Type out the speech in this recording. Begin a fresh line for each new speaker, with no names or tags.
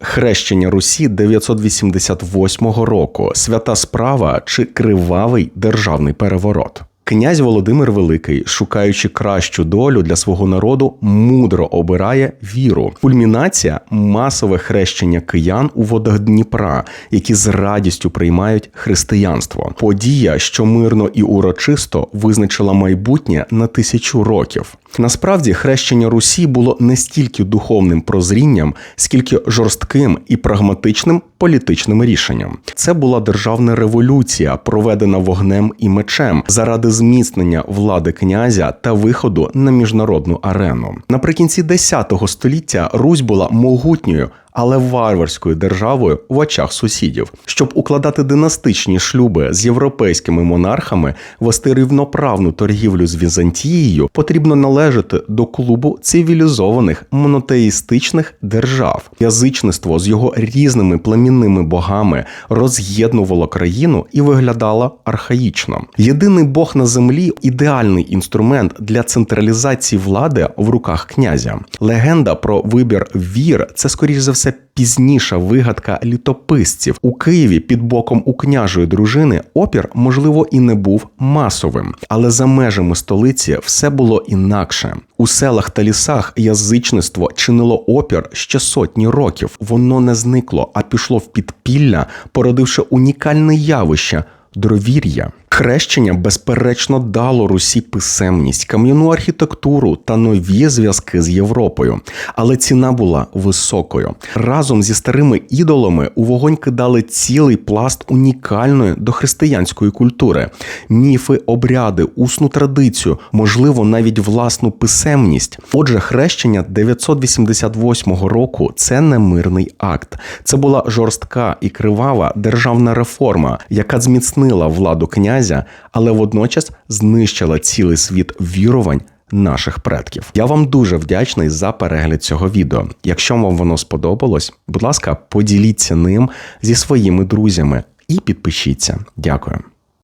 Хрещення Русі 988 року, свята справа чи кривавий державний переворот. Князь Володимир Великий, шукаючи кращу долю для свого народу, мудро обирає віру. Кульмінація масове хрещення киян у водах Дніпра, які з радістю приймають християнство. Подія, що мирно і урочисто визначила майбутнє на тисячу років. Насправді хрещення Русі було не стільки духовним прозрінням, скільки жорстким і прагматичним політичним рішенням. Це була державна революція, проведена вогнем і мечем заради зміцнення влади князя та виходу на міжнародну арену. Наприкінці X століття Русь була могутньою. Але варварською державою в очах сусідів, щоб укладати династичні шлюби з європейськими монархами, вести рівноправну торгівлю з Візантією, потрібно належати до клубу цивілізованих монотеїстичних держав. Язичництво з його різними племінними богами роз'єднувало країну і виглядало архаїчно. Єдиний бог на землі ідеальний інструмент для централізації влади в руках князя. Легенда про вибір вір це скоріш за все пізніша вигадка літописців у Києві під боком у княжої дружини опір, можливо, і не був масовим, але за межами столиці все було інакше. У селах та лісах язичництво чинило опір ще сотні років. Воно не зникло, а пішло в підпілля, породивши унікальне явище. Дровір'я хрещення безперечно дало Русі писемність, кам'яну архітектуру та нові зв'язки з Європою, але ціна була високою. Разом зі старими ідолами у вогонь кидали цілий пласт унікальної дохристиянської культури, міфи, обряди, усну традицію, можливо, навіть власну писемність. Отже, хрещення 988 року це не мирний акт. Це була жорстка і кривава державна реформа, яка зміцнила владу князя, але водночас знищила цілий світ вірувань. Наших предків. Я вам дуже вдячний за перегляд цього відео. Якщо вам воно сподобалось, будь ласка, поділіться ним зі своїми друзями і підпишіться. Дякую.